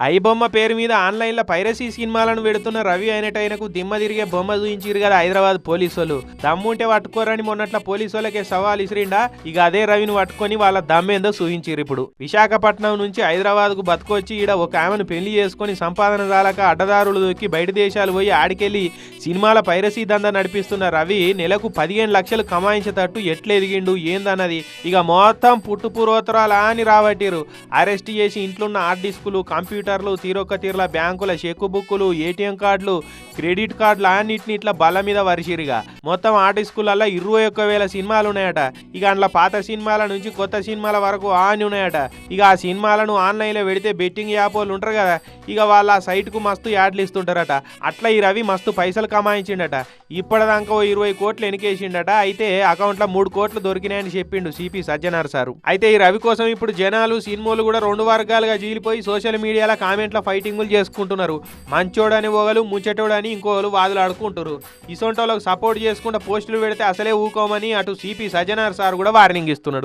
ఐబొమ్మ పేరు మీద ఆన్లైన్లో పైరసీ సినిమాలను పెడుతున్న రవి అయినటైనకు దిమ్మ తిరిగే బొమ్మ చూయించారు కదా హైదరాబాద్ పోలీసు వాళ్ళు దమ్ముంటే పట్టుకోరని మొన్నట్ల పోలీసు వాళ్ళకే సవాల్ ఇసిరిండా? ఇక అదే రవిని పట్టుకొని వాళ్ళ దమ్మేందో చూయించారు ఇప్పుడు. విశాఖపట్నం నుంచి హైదరాబాద్కు బతుకొచ్చి ఈడ ఒక ఆమెను పెళ్ళి చేసుకొని సంపాదన రాలక అడ్డదారులు దొక్కి బయట దేశాలు పోయి ఆడికెళ్ళి సినిమాల పైరసీ దందా నడిపిస్తున్న రవి నెలకు పదిహేను లక్షలు కమాయించేటట్టు ఎట్లెదిగిండు? ఏందన్నది? ఇక మొత్తం పుట్టు పూర్వోత్తరాలు అని రాబట్టిరు అరెస్ట్ చేసి ఇంట్లోన్న హార్డ్ డిస్కులు కంప్యూటర్లు తీరొక్క తీర్ల బ్యాంకుల చెక్కు బుక్కులు ఏటీఎం కార్డులు క్రెడిట్ కార్డులు అన్నిటిని ఇట్లా బల్ల మీద వరిసిరిగా మొత్తం ఆర్ట్ డిస్కులలో ఇరవై ఒక్క వేల సినిమాలు ఉన్నాయట. ఇక అందులో పాత సినిమాల నుంచి కొత్త సినిమాల వరకు ఆని ఉన్నాయట. ఇక ఆ సినిమాలను ఆన్లైన్లో పెడితే బెట్టింగ్ యాప్ వాళ్ళు ఉంటారు కదా. ఇక వాళ్ళ ఆ సైట్కు మస్తు యాడ్లు ఇస్తుంటారట. అట్లా ఈ రవి మస్తు పైసలు కమాయించిండట. ఇప్పటిదాకా ఓ ఇరవై కోట్లు ఎనికేసిండట. అయితే అకౌంట్లో మూడు కోట్లు దొరికినాయని చెప్పిండు సిపి సజ్జనార్ సారు. అయితే ఈ రవి కోసం ఇప్పుడు జనాలు సినిమాలు కూడా రెండు వర్గాలుగా జీలిపోయి సోషల్ మీడియాలో కామెంట్ల ఫైటింగులు చేసుకుంటున్నారు. మంచోడని ఒకరు ముచ్చటోడని ఇంకోలు వాదులు ఆడుకుంటారు ఇసొంటోళ్ళకి సపోర్ట్ చేసుకుంటూ పోస్టులు పెడితే అసలే ఊకోమని అటు సిపి సజ్జనార్ సార్ కూడా వార్నింగ్ ఇస్తున్నాడు.